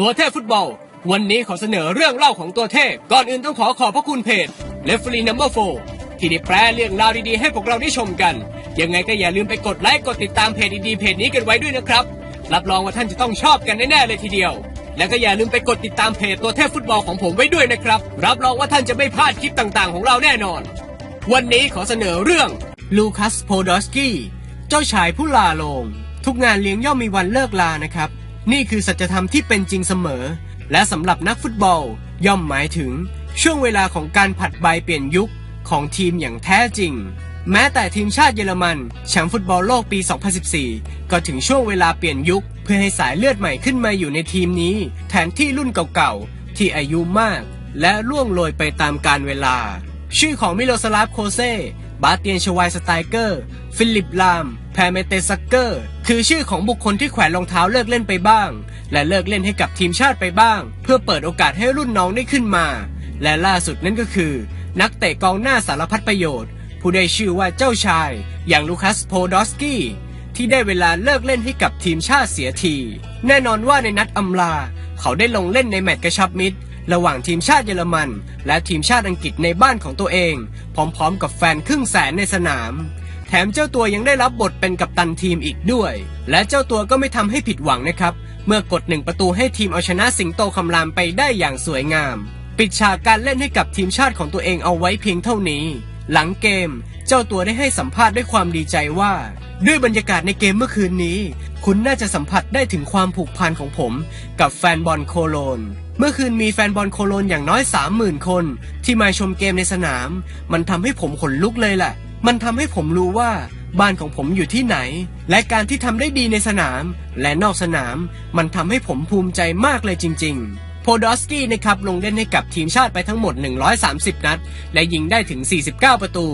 ตัวเทพฟุตบอล วันนี้ขอเสนอเรื่องเล่าของตัวเทพ ก่อนอื่นต้องขอขอบพระคุณเพจ r e f e r e e Number 4ที่ได้แปลเรื่องราวดีๆ ให้พวกเราได้ชมกัน ยังไงก็อย่าลืมไปกดไลค์กดติดตามเพจดีๆเพจนี้กันไว้ด้วยนะครับ รับรองว่าท่านจะต้องชอบกันแน่ๆเลยทีเดียว และก็อย่าลืมไปกดติดตามเพจตัวเทพฟุตบอลของผมไว้ด้วยนะครับ รับรองว่าท่านจะไม่พลาดคลิปต่างๆ ของเราแน่นอน วันนี้ขอเสนอเรื่องลูคัสโพดอสกี้เจ้าชายผู้ลาลง ทุกงานเลี้ยงย่อมมีวันเลิกลานะครับ นี่คือสัจธรรมที่เป็นจริงเสมอ และสำหรับนักฟุตบอลย่อมหมายถึงช่วงเวลาของการผัดใบเปลี่ยนยุคของทีมอย่างแท้จริง แม้แต่ทีมชาติเยอรมันแชมป์ฟุตบอลโลกปี 2014 ก็ถึงช่วงเวลาเปลี่ยนยุค เพื่อให้สายเลือดใหม่ขึ้นมาอยู่ในทีมนี้ แทนที่รุ่นเก่าๆ ที่อายุมาก และล่วงโรยไปตามกาลเวลา ชื่อของมิโลสลาฟโคเซ บาเตียนชวายสไตเกอร์ ฟิลิปลาม แพรเมเตซักเกอร์ คือชื่อของบุคคลที่แขวนรองเท้าเลิกเล่นไปบ้าง และเลิกเล่นให้กับทีมชาติไปบ้าง เพื่อเปิดโอกาสให้รุ่นน้องได้ขึ้นมา และล่าสุดนั่นก็คือ นักเตะกองหน้าสารพัดประโยชน์ ผู้ได้ชื่อว่าเจ้าชาย อย่างลูคัสโพดอสกี้ที่ได้เวลาเลิกเล่นให้กับทีมชาติเสียที แน่นอนว่าในนัดอำลา เขาได้ลงเล่นในแมตช์กระชับมิตร ระหว่างทีมชาติเยอรมัน และทีมชาติอังกฤษในบ้านของตัวเอง พร้อมๆ กับแฟนครึ่งแสนในสนาม แถมเจ้าตัวยังได้รับบทเป็นกัปตันทีมอีกด้วย และเจ้าตัวก็ไม่ทำให้ผิดหวังนะครับ เมื่อกดหนึ่งประตูให้ทีมเอาชนะสิงโตคำรามไปได้อย่างสวยงาม ปิดฉากการเล่นให้กับทีมชาติของตัวเองเอาไว้เพียงเท่านี้ หลังเกม เจ้าตัวได้ให้สัมภาษณ์ด้วยความดีใจว่าด้วยบรรยากาศในเกมเมื่อคืนนี้ คุณน่าจะสัมผัสได้ถึงความผูกพันของผม กับแฟนบอลโคโลน เมื่อคืนมีแฟนบอลโคโลนอย่างน้อย 30,000 คน ที่มาชมเกมในสนาม มันทำให้ผมขนลุกเลยแหละ มันทำให้ผมรู้ว่า บ้านของผมอยู่ที่ไหน และการที่ทำได้ดีในสนาม และนอกสนาม มันทำให้ผมภูมิใจมากเลยจริง ๆโพดอสกี้นะครับลงเล่นให้กับทีมชาติไปทั้งหมด 130 นัด และยิงได้ถึง 49 ประตู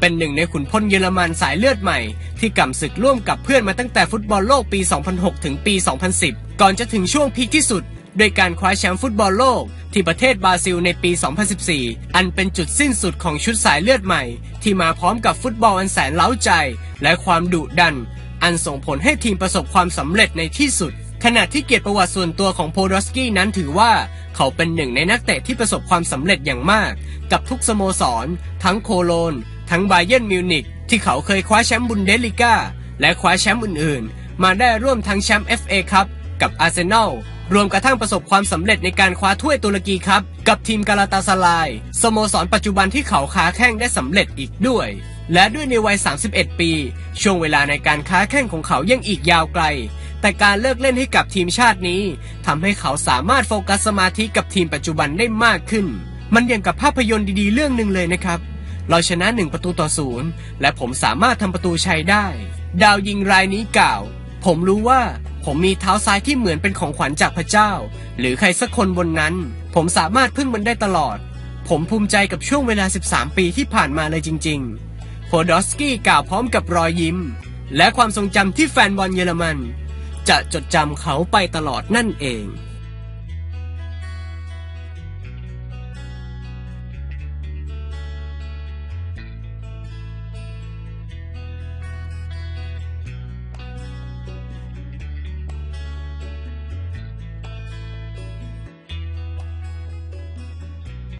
เป็นหนึ่งในขุนพลเยอรมันสายเลือดใหม่ ที่กำศึกร่วมกับเพื่อนมาตั้งแต่ฟุตบอลโลกปี 2006 ถึงปี 2010 ก่อนจะถึงช่วงพีคที่สุด โดยการคว้าแชมป์ฟุตบอลโลก ที่ประเทศบราซิลในปี 2014 อันเป็นจุดสิ้นสุดของชุดสายเลือดใหม่ ที่มาพร้อมกับฟุตบอลอันแสนเล้าใจ และความดุดัน อันส่งผลให้ทีมประสบความสำเร็จในที่สุด ขณะที่เกียรติประวัติส่วนตัวของโพดอสกี้นั้นถือว่า เขาเป็นหนึ่งในนักเตะที่ประสบความสำเร็จอย่างมาก กับทุกสโมสร ทั้งโคโลน ทั้งไบเยนมิวนิกที่เขาเคยคว้าแชมป์บุนเดสลิก้าและคว้าแชมป์อื่นๆ มาได้ร่วมทั้งแชมป์ FA ครับกับอาร์เซนอล รวมกระทั่งประสบความสำเร็จในการคว้าถ้วยตุรกีครับ กับทีมกาลาตาสลายสโมสรปัจจุบันที่เขาค้าแข้งได้สำเร็จอีกด้วย และด้วยในวัย 31 ปี ช่วงเวลาในการค้าแข้งของเขายังอีกยาวไกล แต่การเลิกเล่นให้กับทีมชาตินี้ทำให้เขาสามารถโฟกัสสมาธิกับทีมปัจจุบันได้มากขึ้น มันอย่างกับภาพยนตร์ดีๆ เรื่องหนึ่งเลยนะครับ เราชนะหนึ่งประตูต่อศูนย์และผมสามารถทำประตูชัยได้ ดาวยิงรายนี้กล่าว ผมรู้ว่า ผมมีเท้าซ้ายที่เหมือนเป็นของขวัญจากพระเจ้า หรือใครสักคนบนนั้น ผมสามารถพึ่งมันได้ตลอด ผมภูมิใจกับช่วงเวลา 13 ปีที่ผ่านมาเลยจริงๆโพดอสกี้กล่าวพร้อมกับรอยยิ้ม และความทรงจำที่แฟนบอลเยอรมัน จะจดจำเขาไปตลอดนั่นเอง